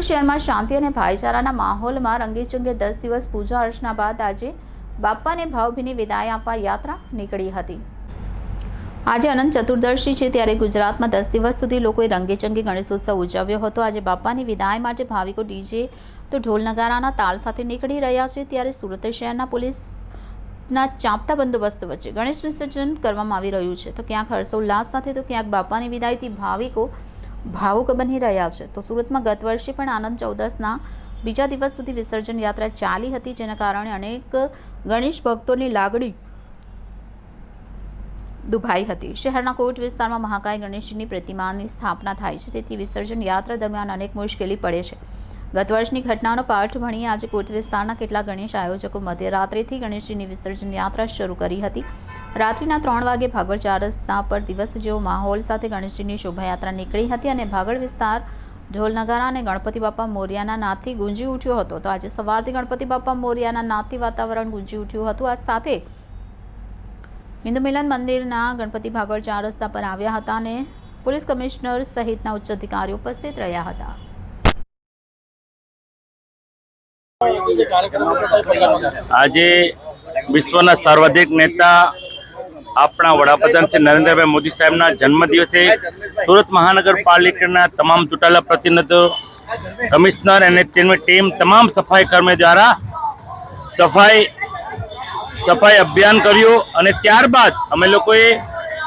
સુરત શહેરમાં શાંતિ અને ભાઈચારાના માહોલમાં રંગેચંગે દસ દિવસ પૂજા અર્ચના બાદ આજે બાપાને ભાવભીની વિદાય આપવા યાત્રા નીકળી હતી. આજે અનંત ચતુર્દશી છે ત્યારે ગુજરાતમાં દસ દિવસ સુધી લોકોએ રંગેચંગે ગણેશોત્સવ ઉજવ્યો હતો. આજે બાપાની વિદાય માટે ભાવિકો ડીજે તો ઢોલ નગારાના તાલ સાથે નીકળી રહ્યા છે. ત્યારે સુરત શહેરના પોલીસના ચાંપતા બંદોબસ્ત વચ્ચે ગણેશ વિસર્જન કરવામાં આવી રહ્યું છે. તો ક્યાંક હર્ષોલ્લાસ સાથે તો ક્યાંક બાપાની વિદાયથી ભાવિકો ભાવુક બની રહ્યા છે. તો સુરતમાં ગત વર્ષે પણ આનંદ ચૌદસના બીજા દિવસ સુધી વિસર્જન યાત્રા ચાલી હતી, જેના કારણે અનેક ગણેશ ભક્તોની લાગણી દુભાઈ હતી. શહેરના કોટ વિસ્તારમાં મહાકાય ગણેશજીની પ્રતિમાની સ્થાપના થાય છે. તેથી વિસર્જન યાત્રા દરમિયાન અનેક મુશ્કેલી પડે છે. ગત વર્ષની ઘટનાનો પાઠ ભણી આજે કોટ વિસ્તારના કેટલાક ગણેશ આયોજકો મધ્યરાત્રિથી ગણેશજીની વિસર્જન યાત્રા શરૂ કરી હતી. રાત્રિના ત્રણ વાગે ભાગળ ચાર રસ્તા પર દિવસ જેવો માહોલ સાથે ગણેશજીની શોભાયાત્રા નીકળી હતી અને ભાગળ વિસ્તાર ઢોલ અને ગણપતિ બાપા મોરિયાના નાથી ગુંજી ઉઠ્યો હતો. તો આજે સવારથી ગણપતિ બાપા મોરિયાના નાથી વાતાવરણ ગુંજી ઉઠ્યું હતું. આ સાથે હિન્દુ મિલન મંદિરના ગણપતિ ભાગળ ચાર રસ્તા પર આવ્યા હતા અને પોલીસ કમિશનર સહિતના ઉચ્ચ અધિકારીઓ ઉપસ્થિત રહ્યા હતા. આજે વિશ્વના સર્વાધિક નેતા આપણા વડાપ્રધાન શ્રી નરેન્દ્રભાઈ મોદી સાહેબના જન્મદિવસે સુરત મહાનગરપાલિકાના તમામ ચૂંટાયેલા પ્રતિનિધિઓ, કમિશનર અને તેમની ટીમ તમામ સફાઈ કર્મી દ્વારા સફાઈ સફાઈ અભિયાન કર્યું અને ત્યારબાદ અમે લોકોએ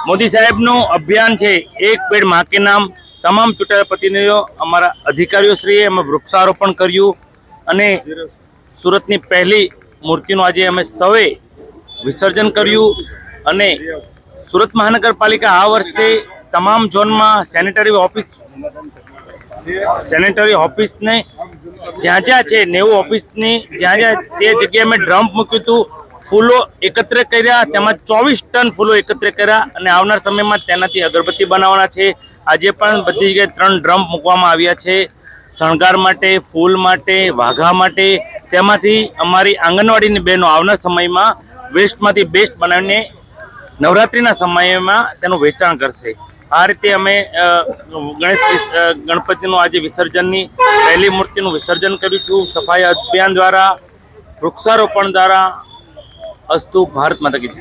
મોદી સાહેબનું અભિયાન છે, એક પેડમાં કે નામ તમામ ચૂંટાયેલા પ્રતિનિધિઓ, અમારા અધિકારીઓશ્રીએ અમે વૃક્ષારોપણ કર્યું અને સુરતની પહેલી મૂર્તિનું આજે અમે સૌએ વિસર્જન કર્યું. અને સુરત મહાનગરપાલિકા આ વર્ષે તમામ ઝોનમાં સેનેટરી ઓફિસ સેનેટરી ઓફિસને જ્યાં જ્યાં છે નેવું ઓફિસની, જ્યાં જ્યાં તે જગ્યાએ મેં ડ્રમ્પ મૂક્યું હતું, ફૂલો એકત્ર કર્યા, તેમાં ચોવીસ ટન ફૂલો એકત્ર કર્યા અને આવનાર સમયમાં તેનાથી અગરબત્તી બનાવવાના છે. આજે પણ બધી જગ્યાએ ત્રણ ડ્રમ મૂકવામાં આવ્યા છે. શણગાર માટે, ફૂલ માટે, વાઘા માટે. તેમાંથી અમારી આંગણવાડીની બહેનો આવનાર સમયમાં વેસ્ટમાંથી બેસ્ટ બનાવીને નવરાત્રિના સમયમાં તેનું વેચાણ કરશે. આ રીતે અમે ગણેશ ગણપતિનું આજે વિસર્જનની, પહેલી મૂર્તિનું વિસર્જન કર્યું છું. સફાઈ અભિયાન દ્વારા, વૃક્ષારોપણ દ્વારા, અસ્તુ ભારત માતા કી